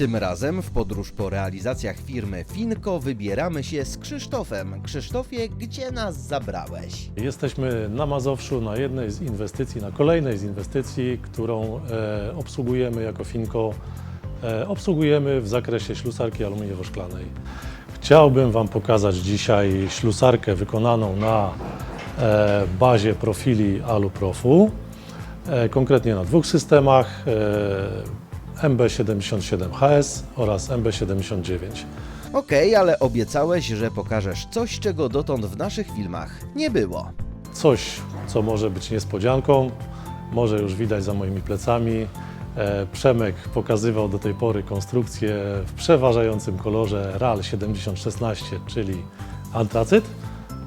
Tym razem w podróż po realizacjach firmy Finko wybieramy się z Krzysztofem. Krzysztofie, gdzie nas zabrałeś? Jesteśmy na Mazowszu na jednej z inwestycji, na kolejnej z inwestycji, którą e, obsługujemy jako Finko. E, obsługujemy w zakresie ślusarki aluminiowo-szklanej. Chciałbym Wam pokazać dzisiaj ślusarkę wykonaną na e, bazie profili Aluprofu, e, konkretnie na dwóch systemach e, MB77HS oraz MB79. Okej, ale obiecałeś, że pokażesz coś, czego dotąd w naszych filmach nie było. coś, co może być niespodzianką, może już widać za moimi plecami. E, Przemek pokazywał do tej pory konstrukcję w przeważającym kolorze RAL 7016, czyli antracyt.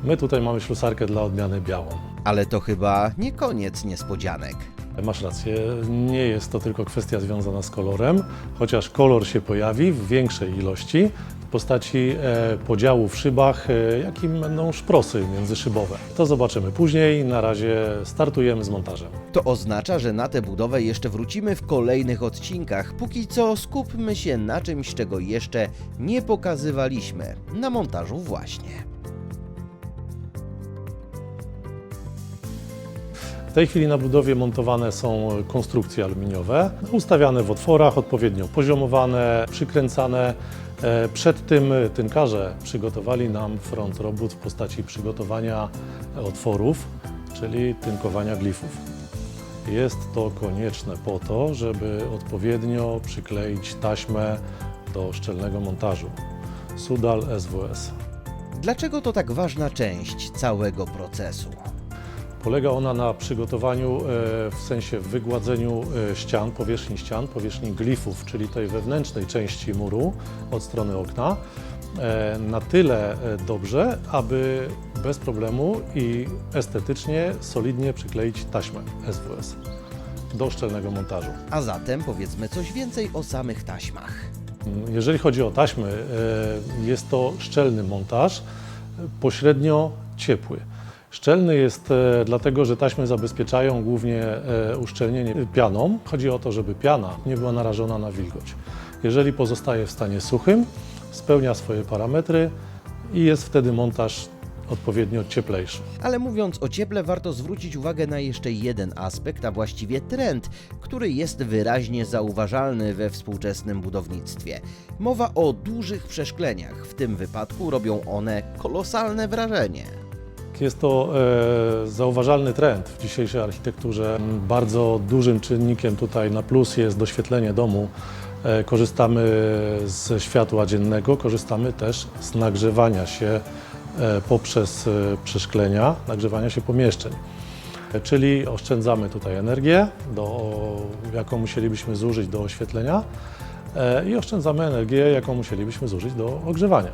My tutaj mamy ślusarkę dla odmiany białą. Ale to chyba nie koniec niespodzianek. Masz rację, nie jest to tylko kwestia związana z kolorem, chociaż kolor się pojawi w większej ilości w postaci e, podziału w szybach, e, jakim będą szprosy międzyszybowe. To zobaczymy później, na razie startujemy z montażem. To oznacza, że na tę budowę jeszcze wrócimy w kolejnych odcinkach. Póki co skupmy się na czymś, czego jeszcze nie pokazywaliśmy. Na montażu właśnie. W tej chwili na budowie montowane są konstrukcje aluminiowe, ustawiane w otworach, odpowiednio poziomowane, przykręcane. E, Przed tym tynkarze przygotowali nam front robót w postaci przygotowania otworów, czyli tynkowania glifów. Jest to konieczne po to, żeby odpowiednio przykleić taśmę do szczelnego montażu. Sudal SWS. Dlaczego to tak ważna część całego procesu? Polega ona na przygotowaniu, e, w sensie wygładzeniu e, ścian, powierzchni ścian, powierzchni glifów, czyli tej wewnętrznej części muru od strony okna, e, na tyle dobrze, aby bez problemu i estetycznie, solidnie przykleić taśmę SWS do szczelnego montażu. A zatem powiedzmy coś więcej o samych taśmach. Jeżeli chodzi o taśmy, jest to szczelny montaż, pośrednio ciepły. Szczelny jest e, dlatego, że taśmy zabezpieczają głównie e, uszczelnienie pianą. Chodzi o to, żeby piana nie była narażona na wilgoć. Jeżeli pozostaje w stanie suchym, spełnia swoje parametry i jest wtedy montaż odpowiednio cieplejszy. Ale mówiąc o cieple, warto zwrócić uwagę na jeszcze jeden aspekt, a właściwie trend, który jest wyraźnie zauważalny we współczesnym budownictwie. Mowa o dużych przeszkleniach. W tym wypadku robią one kolosalne wrażenie. Jest to e, zauważalny trend w dzisiejszej architekturze. Bardzo dużym czynnikiem tutaj na plus jest doświetlenie domu. E, korzystamy ze światła dziennego, korzystamy też z nagrzewania się e, poprzez e, przeszklenia, nagrzewania się pomieszczeń. E, Czyli oszczędzamy tutaj energię, do, jaką musielibyśmy zużyć do oświetlenia e, i oszczędzamy energię, jaką musielibyśmy zużyć do ogrzewania.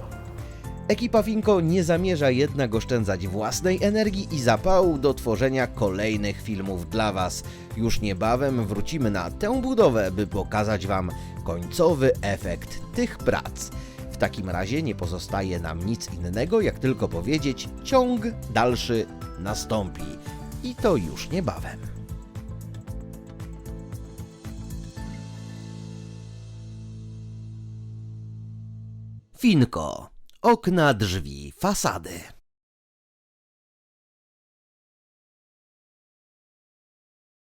Ekipa Finko nie zamierza jednak oszczędzać własnej energii i zapału do tworzenia kolejnych filmów dla Was. Już niebawem wrócimy na tę budowę, by pokazać Wam końcowy efekt tych prac. W takim razie nie pozostaje nam nic innego, jak tylko powiedzieć: ciąg dalszy nastąpi. I to już niebawem. Finko. Okna, drzwi, fasady.